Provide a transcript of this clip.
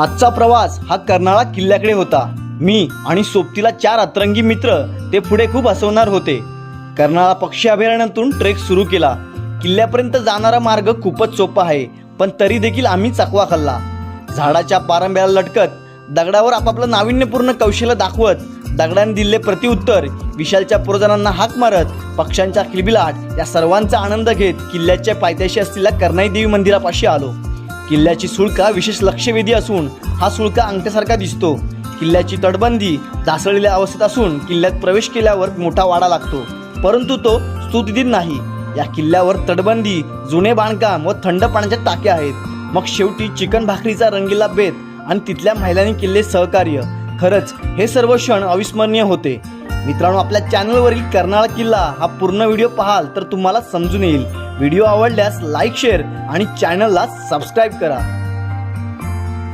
आजचा प्रवास हा कर्नाळा किल्ल्याकडे होता. मी आणि सोबतीला चार अतरंगी मित्र ते पुढे खूप हसवणार होते. कर्नाळा पक्षी अभयारण्यातून ट्रेक सुरू केला. किल्ल्यापर्यंत जाणारा मार्ग खूपच सोपा आहे पण तरी देखील आम्ही चकवा खाल्ला. झाडाच्या पारंब्याला लटकत दगडावर आपापलं नाविन्यपूर्ण कौशल्य दाखवत दगडाने दिलेले प्रतिउत्तर विशालच्या पुरोजनांना हाक मारत पक्ष्यांच्या किलबिलाट या सर्वांचा आनंद घेत किल्ल्याच्या पायथ्याशी असलेल्या कर्नाई देवी मंदिरापाशी आलो. किल्ल्याची सुळका विशेष लक्षवेधी असून हा सुळका अंगठ्यासारखा दिसतो. किल्ल्याची तटबंदी ढासळलेल्या अवस्थेत असून किल्ल्यात प्रवेश केल्यावर मोठा वाडा लागतो. परंतु तो स्तुतदिन नाही. या किल्ल्यावर तटबंदी जुने बांधकाम व थंड पाण्याच्या टाक्या आहेत. मग शेवटी चिकन भाकरीचा रंगीला बेत आणि तिथल्या महिलांनी किल्ले सहकार्य. खरंच हे सर्व क्षण अविस्मरणीय होते. मित्रांनो आपल्या चॅनलवरील कर्नाळा किल्ला हा पूर्ण व्हिडिओ पाहाल तर तुम्हाला समजून येईल. व्हिडिओ आवडल्यास लाईक शेअर आणि चॅनलला सबस्क्राईब करा.